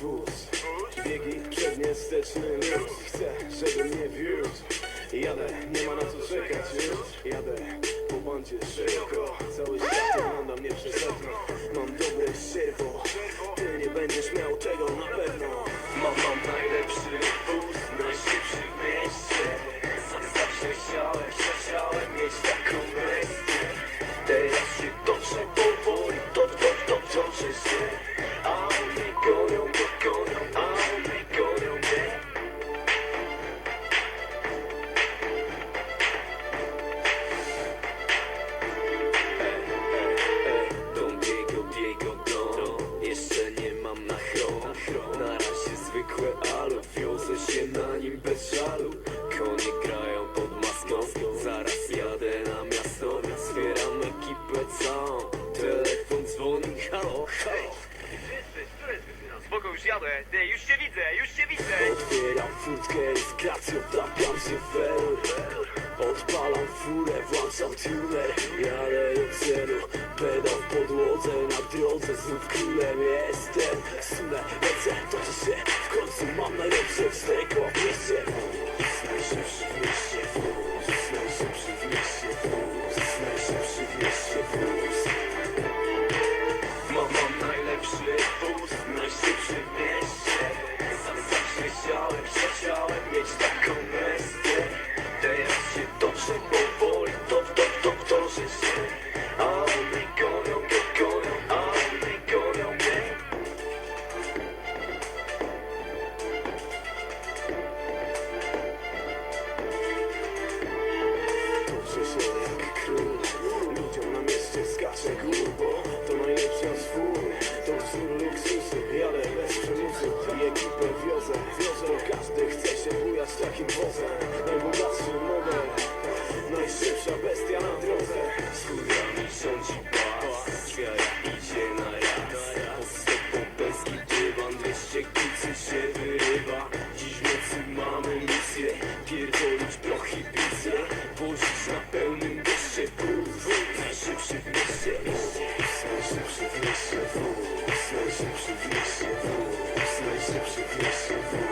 wóz Biegi przednie, wsteczny luz Chcę, żeby mnie wiózł Jadę, nie ma na co czekać już. Jadę po bandzie szeroko Cały świat ogląda mnie przez okno. Mam dobre sierwo. Ty nie będziesz miał tego na pewno. Mam, mam najlepszy alu Wiozę się na nim bez żalu. Konie grają pod maską. Zaraz jadę na miasto. Zbieram ekipę całą. Telefon dzwoni, halo, halo Spoko, już jadę. Ty, już cię widzę, już cię widzę. Otwieram furtkę z gracją, tapiam się w welur Odpalam furę, włączam tuner. Jadę do celu, pedał w podłodze Na drodze znów królem jestem. Sunę, lecę, toczę się W końcu mam najlepsze w mieście dozę Wiesz, każdy chce się bujać takim wozem. Najbogatszy model Najszybsza bestia na drodze. Skórami rządzi pas Świat idzie na raz Podstępu peski dywan 200 kucy się wyrywa. Dziś w nocy mamy misję Pierdolić prohibicję Pożyć na pełnym mieście Wóz, najszybszy w mieście Najszybszy w mieście Wóz, najszybszy w mieście yes.